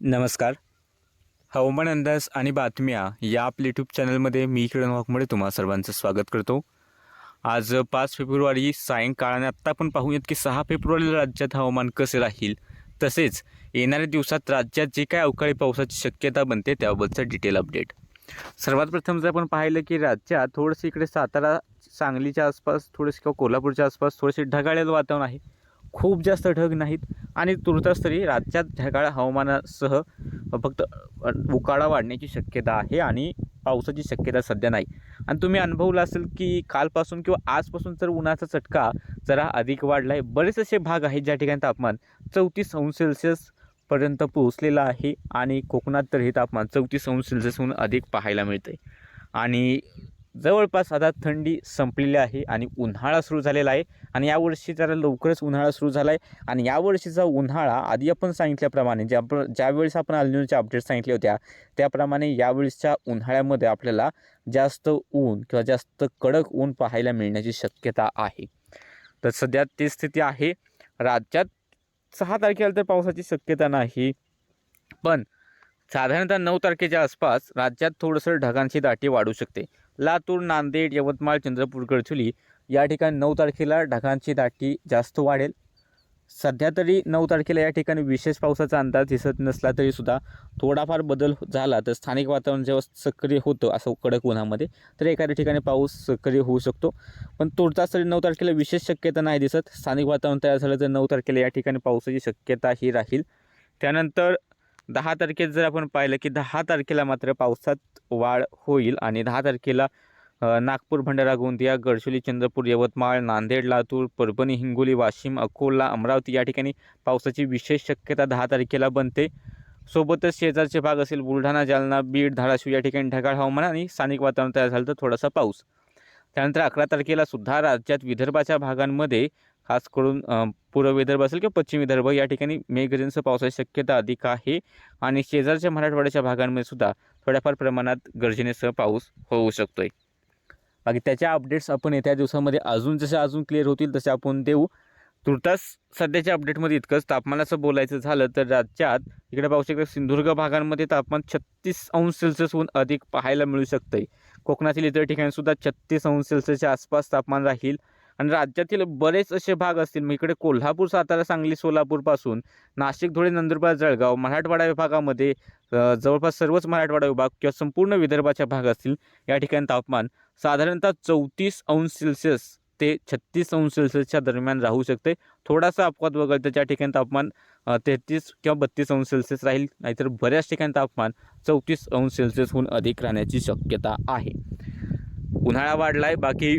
नमस्कार. हवामान अंदाज आणि बातम्या या आपल्या यूट्यूब चॅनलमध्ये मी किरण वाघमोडे तुम्हा सर्वांचं स्वागत करतो. आज पाच फेब्रुवारी सायंकाळाने आत्ता आपण पाहूयात की सहा फेब्रुवारीला राज्यात हवामान कसे राहील तसेच येणाऱ्या दिवसात राज्यात जे काय अवकाळी पावसाची शक्यता बनते त्याबद्दलचं डिटेल अपडेट सर्वात प्रथम जर आपण पाहिलं की राज्यात थोडंसं इकडे सातारा सांगलीच्या आसपास थोडंसं किंवा कोल्हापूरच्या आसपास थोडेसे ढगाळलेलं वातावरण आहे. खूप जास्त ढग नाहीत आणि तुर्तास तरी राज्यात ढगाळ हवामानासह फक्त उकाडा वाढण्याची शक्यता आहे आणि पावसाची शक्यता सध्या नाही. आणि तुम्ही अनुभवलं असेल की कालपासून किंवा आजपासून जर उन्हाचा चटका जरा अधिक वाढला आहे बरेच असे भाग आहेत ज्या ठिकाणी तापमान चौतीस अंश सेल्सिअस पर्यंत पोहोचलेलं आहे आणि कोकणात तर हे तापमान चौतीस अंश सेल्सिअसहून अधिक पाहायला मिळते आणि जवळपास आता थंडी संपलेली आहे आणि उन्हाळा सुरू झालेला आहे. आणि यावर्षी जरा लवकरच उन्हाळा सुरू झाला आहे आणि यावर्षीचा उन्हाळा आधी आपण सांगितल्याप्रमाणे ज्या ज्यावेळेस आपण अल्निनोच्या अपडेट सांगितल्या होत्या त्याप्रमाणे यावेळेसच्या उन्हाळ्यामध्ये आपल्याला जास्त ऊन किंवा जास्त कडक ऊन पाहायला मिळण्याची शक्यता आहे. तर सध्या ती स्थिती आहे. राज्यात सहा तारखेला तर पावसाची शक्यता नाही. पण साधारणतः नऊ तारखेच्या आसपास राज्यात थोडंसं ढगांची दाटी वाढू शकते. लातूर नांदेड यवतमाळ चंद्रपूर गडचुली या ठिकाणी नऊ तारखेला ढगांची दाटी जास्त वाढेल. सध्या तरी नऊ तारखेला या ठिकाणी विशेष पावसाचा अंदाज दिसत नसला तरीसुद्धा थोडाफार बदल झाला तर स्थानिक वातावरण जेव्हा सक्रिय होतं असं कडक उन्हामध्ये तर एखाद्या ठिकाणी पाऊस सक्रिय होऊ शकतो. पण तुर्तास तरी नऊ तारखेला विशेष शक्यता नाही दिसत. स्थानिक वातावरण तयार झालं तर नऊ तारखेला या ठिकाणी पावसाची शक्यता ही राहील. त्यानंतर दहा तारखेत जर आपण पाहिलं की दहा तारखेला मात्र पावसात वाढ होईल आणि दहा तारखेला नागपूर भंडारा गोंदिया गडचिरोली चंद्रपूर यवतमाळ नांदेड लातूर परभणी हिंगोली वाशिम अकोला अमरावती या ठिकाणी पावसाची विशेष शक्यता दहा तारखेला बनते. सोबतच शेजारचे भाग असेल बुलढाणा जालना बीड धाराशिव या ठिकाणी ढगाळ हवामान आणि स्थानिक वातावरण तयार झालं तर थोडासा पाऊस. त्यानंतर अकरा तारखेला सुद्धा राज्यात विदर्भाच्या भागांमध्ये खास करून पूर्व विदर्भ असेल किंवा पश्चिम विदर्भ या ठिकाणी मेघगर्जनेसह पावसाची शक्यता अधिक आहे. आणि शेजारच्या मराठवाड्याच्या भागांमध्ये सुद्धा थोड्याफार प्रमाणात गर्जनेसह पाऊस होऊ शकतो आहे बाकी त्याच्या अपडेट्स आपण येत्या दिवसामध्ये अजून जसे अजून क्लिअर होतील तसे आपण देऊ. तुर्तास सध्याच्या अपडेटमध्ये इतकंच. तापमानाचं बोलायचं झालं तर राज्यात इकडे पाहू शकता सिंधुदुर्ग भागांमध्ये तापमान छत्तीस अंश सेल्सिअसहून अधिक पाहायला मिळू शकतं आहे कोकणातील इतर ठिकाणीसुद्धा छत्तीस अंश सेल्सिअसच्या आसपास तापमान राहील. आणि राज्यातील बरेच असे भाग असतील मग इकडे कोल्हापूर सातारा सांगली सोलापूरपासून नाशिक धुळे नंदुरबार जळगाव मराठवाडा विभागामध्ये जवळपास सर्वच मराठवाडा विभाग किंवा संपूर्ण विदर्भाच्या भाग असतील या ठिकाणी तापमान साधारणतः चौतीस अंश सेल्सिअस ते छत्तीस अंश सेल्सिअसच्या दरम्यान राहू शकते. थोडासा अपवाद वगळता त्या ठिकाणी तापमान तेहतीस किंवा बत्तीस अंश सेल्सिअस राहील नाहीतर बऱ्याच ठिकाणी तापमान चौतीस अंश सेल्सिअसहून अधिक राहण्याची शक्यता आहे. उन्हाळा वाढला आहे बाकी